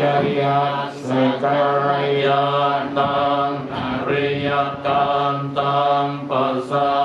จยัสสการยาตังอริยตันตังปัสสา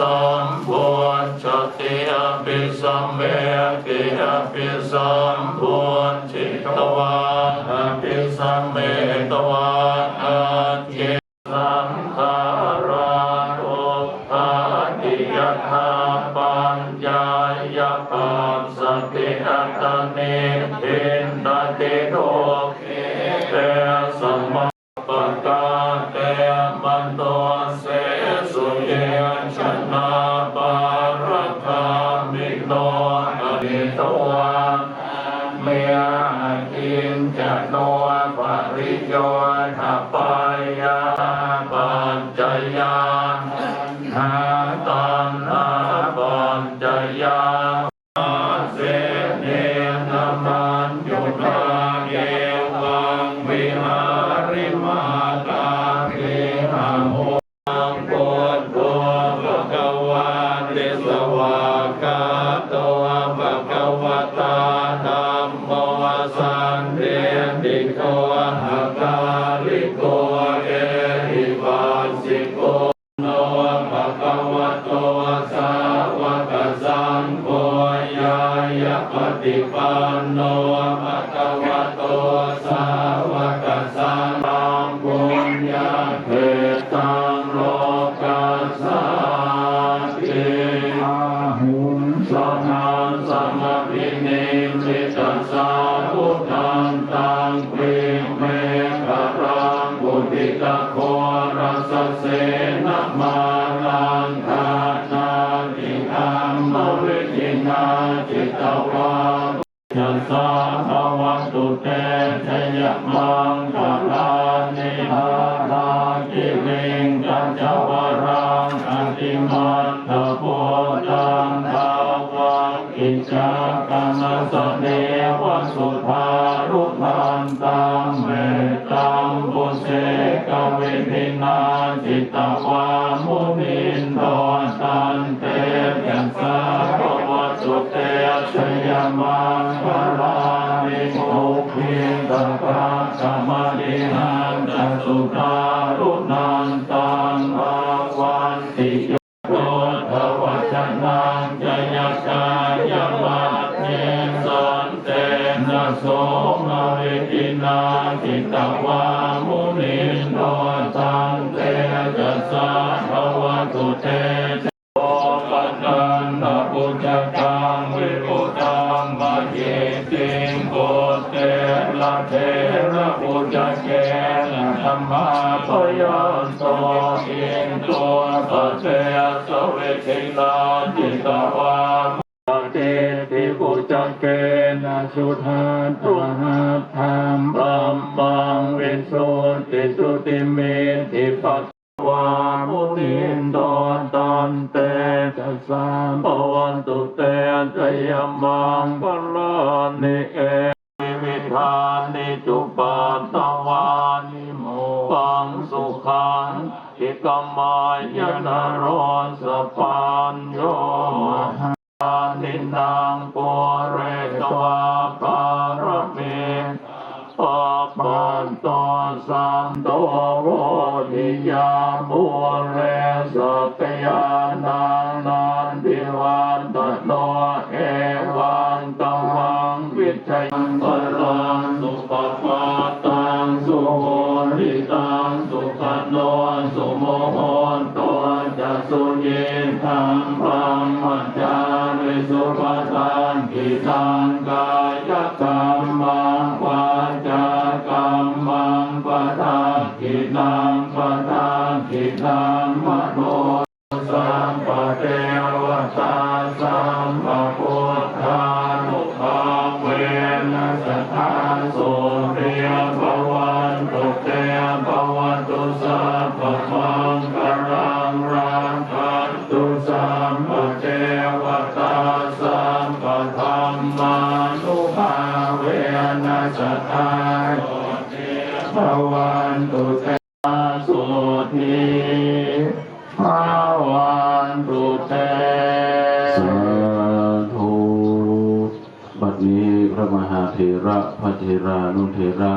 สัมพุญชติอภิสัมเวติอภิสัมพุญชิตวาอภิสัมเมตวา จยาเสเนนามันยุทาเกวังวิหาริมาตาเกหะโหังโกฏโตภะคะวะเตสวากาโตภะคะวะตาธัมโมสันเทติโกหะกาลิโกเอ ภินิมิตัสสาพุทธังตังเวเมฆรังบุติตะโครัสเสนะมาลังทานาติธรรมวิจินาจิตวาจัสสาภวันตุเตชยมังคลานิหาทากิริงกัจจวรัง สุภารุพันตังเมตตังบุเสกเวทินาจิตตวามุนินโดตันเตยัสสะภวตุเตชยมังคลานิโมพินตปะกรรมดิหันตสุตารุนันตั ตวามุนินโดตันเตจัสสะภวตุเตโอปันนันทปุจตังวิปุตังมะเยติงโกเตละเทระปุจเกนธรรมาปยันโตอินตัวปัจเจสเวทินาจิตา ติสุติเมติปัสวามุนินโดตันเตจัสสามปวันตุเตชยมังปลานิเอวิธานิจุปัตตวานิโมตังสุขันติกมายนโรสปัญโยปานินังปุเรตวาปา มโตโวทิยามุเรสัพยานังนันทิวันตโนเอวันตวังวิชัยปรังสุปปาตังสุโหริตังสุขโนสุโมโหตัวจะสุยิทังพรหมจาริสุปทานกิทัง กิทังปะทานกิทังมโนสัมปะเทวตาสัมปะพุทธานุภาเวนัสทาสุเรียภวันตุเตภวันตุสัพพมังครังรังคันตุสัมปะเทวตาสัมปะธรรมานุภาเวนัสทาภว หาเถระพระเถรานุเถระ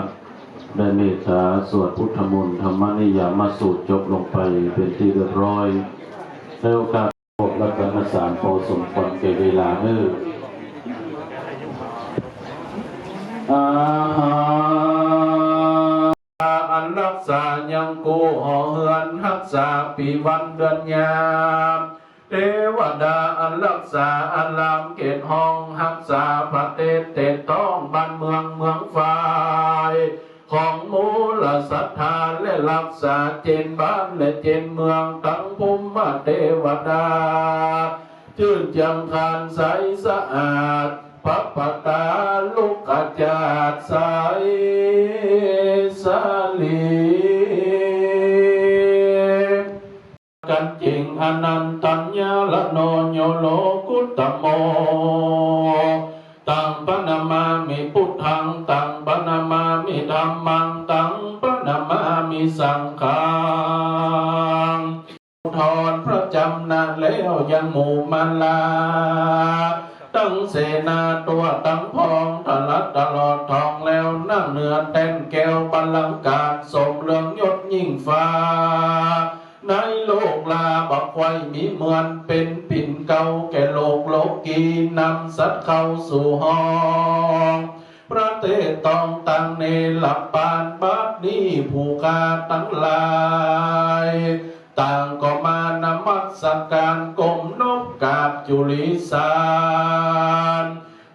ได้เมตตาสวดพุทธมนต์ธรรมนิยามสูตรจบลงไปเป็นที่เรียบร้อยในโอกาสพบและกันสารโปรสมควรเก่เวลาเนื้ออาหาอันรักษายังกูหอเฮือนรักษาปีวันเดือนยาม เทวดาอันรักษาอันลามเกตห้องรักษาประเทศเตตต้องบ้านเมืองเมืองฝ่ายของมูลศรัทธาและรักษาเจนบ้านและเจนเมืองทั้งภูมิเทวดาชื่นจังคานใสสะอาดพระปตาลูกขจาดใสสลีกันจริง อนันตัญญาละโนโยโลกุตตโม ตังปนามามิพุทธัง ตังปนามามิธรรมัง ตังปนามามิสังฆังทอนพระจำนานแล้วยังหมู่มาลา ตั้งเสนาตัวตั้งพองทะลัดตลอดทองแล้วนั่งเหนือแต้นแก้วบัลลังก์การสมเรืองยศยิ่งฟ้า ลกลาบอกไว้มีเหมือนเป็นปิ่นเก่าแก่โลกโลกีนำสัตว์เข้าสู่ห้องประเทศต้องตั้งในหลับปานบัดนี้ผู้กาตั้งหลาย ต่างก็มานมัสการกรมนบกาบจุลิสาร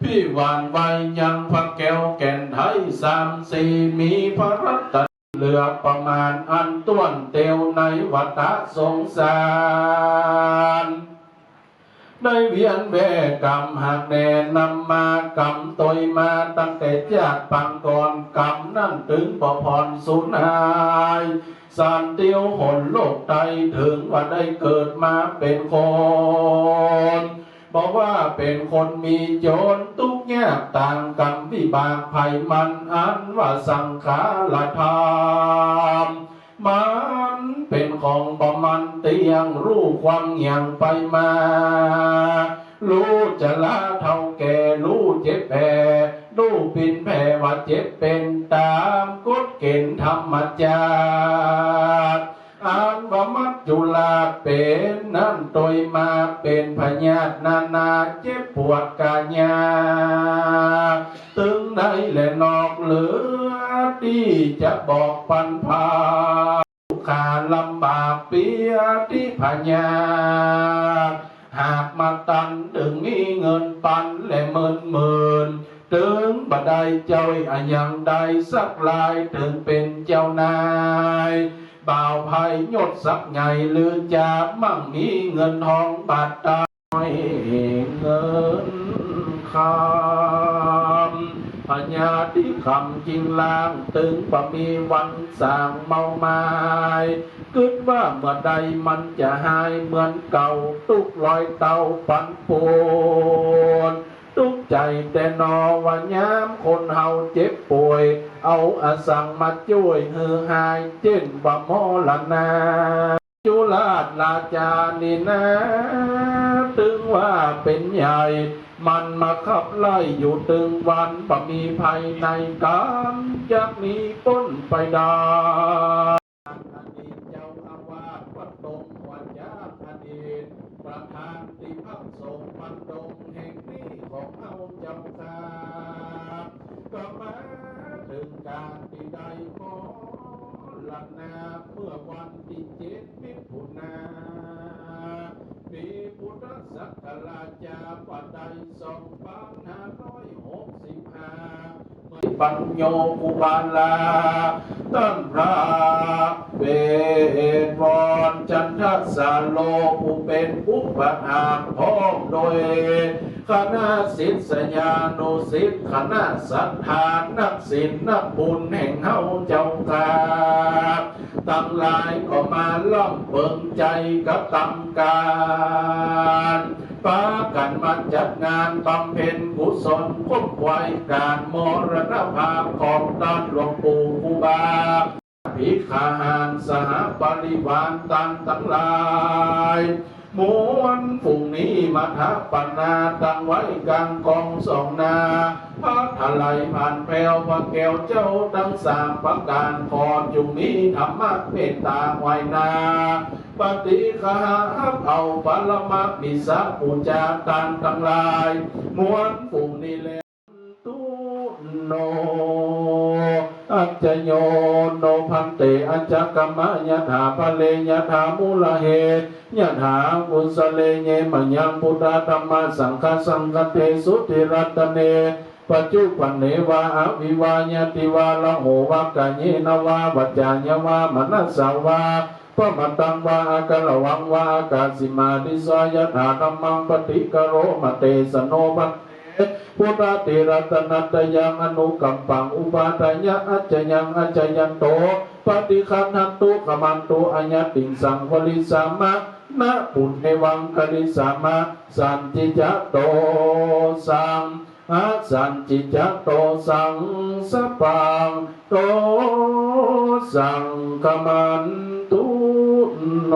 พี่หวานไว้ยังพระแก้วแก่นไทยสามสี่มีพระรัตน ลือประมาณอันต้วนเตียวในวัฏสงสารได้เวียนแวกรรมหากแน่นำมากรรมตยมาตั้งแต่จากปังก่อนกรรมนั่นถึงบ่พรสูญหายสารเตียวหนโลกใดถึงว่าได้เกิดมาเป็นคน บอกว่าเป็นคนมีโจรทุกแง่ต่างกรรมวิบากภัยมันอันว่าสังขารธรรมมันเป็นของประมันเตียงรู้ความอย่างไปมา รู้จะละเท่าแก่รู้เจ็บแผ่รู้ปินแผ่ว่าเจ็บเป็นตามกฎเกณฑ์ธรรมจาติ อ่านว่ามัจจุลาเป็นนั่นโดยมาเป็นพญาตนานาเจ็บปวดกายาตึงในและนอกเหลือที่จะบอกปันพาขาลำบากเปียที่พญาหากมาตันถึงมีเงินปันและหมื่นหมื่นถึงบัดใดเจ้าอะยังใดสักลายถึงเป็นเจ้านาย บ่าภัยยศสักไงหรือจะมั่งมีเงินทองบาทตาน้อยเงินคำพญาที่คำจริงลางตึงบ่มีวันสร้างเมาไม้คิดว่าเมื่อใดมันจะหายเหมือนเก่า ตุกลอยเตาปันปวน แต่นอวันยามคนเฮาเจ็บป่วย เอาอาสังมาช่วยเฮือหายเจ็นบะมอละนาจุลาชลาจานี่นะถึงว่าเป็นใหญ่ มันมาขับไล่อยู่ตึงวันปะมีภัยในการจากนี้ต้นไปได้ อดีตเจ้าอาวาสวั ดดงวัดยาอดีตประธานติพักสงฆ์วัดดงแห่งนี้ของเอาจ้าค่ะก็มาถึงการที่ได้ขอลันนาเมื่อวันที่เจ็ดมิถุนาปีพุทธศักราชาปัจจัยสองพันห้าร้อยหกสิบห้าปัญโยกุบาลาตั้งพระ เวทวรจันทสาโลผู้เป็นอุปถากพร้อมโดยคณะศิษยานุศิษย์คณะสัทธานักศิลป์นักบุญแห่งเฮาเจ้าค่ะตั้งหลายก็มาล่อมเปิงใจกับตำการป้ากันมาจัดงานบำเพ็ญกุศลคบไว้การมรณภาพของตานหลวงปู่คูบา ภิกขาหานสหบริวารตันทั้งหลายมวนฝูงนี้มาทัปนาตั้งไว้กลางกองสองนาพระทลายผ่านแปลวพระแก้วเจ้าทั้งสามประการขอจุงนี้ธรรมะเมตตาไว้นาปฏิคาหับเอาปรมาปิสาปูจาตันทั้งหลาย มวนฝูงนี้แล อัจจโยโนพันเตอัจจกรรมยถาภเลยถามูลเหตุยถากุสเลเยมยังพุทธธรรมสังฆสังฆเตสุติรัตเนปัจจุปันเนวาอวิวายติวาละโหวากาเยนวาวัจจายวามนัสสาวาปมตังวาอากาลวังวาอากาสิมาดิสายถาธรรมังปฏิกโรมเตสโนปัน พุทธติรัตนัตยังอนุกัมปังอุปาทายะอัจจยังอัจจยันโตปฏิคันหันตุขมันตุอัญญติงสังวลิสามะนะปุณเนวังคลิสามะสันติจโตสังอาสันติจโตสังสปังโตสังขมันตุโน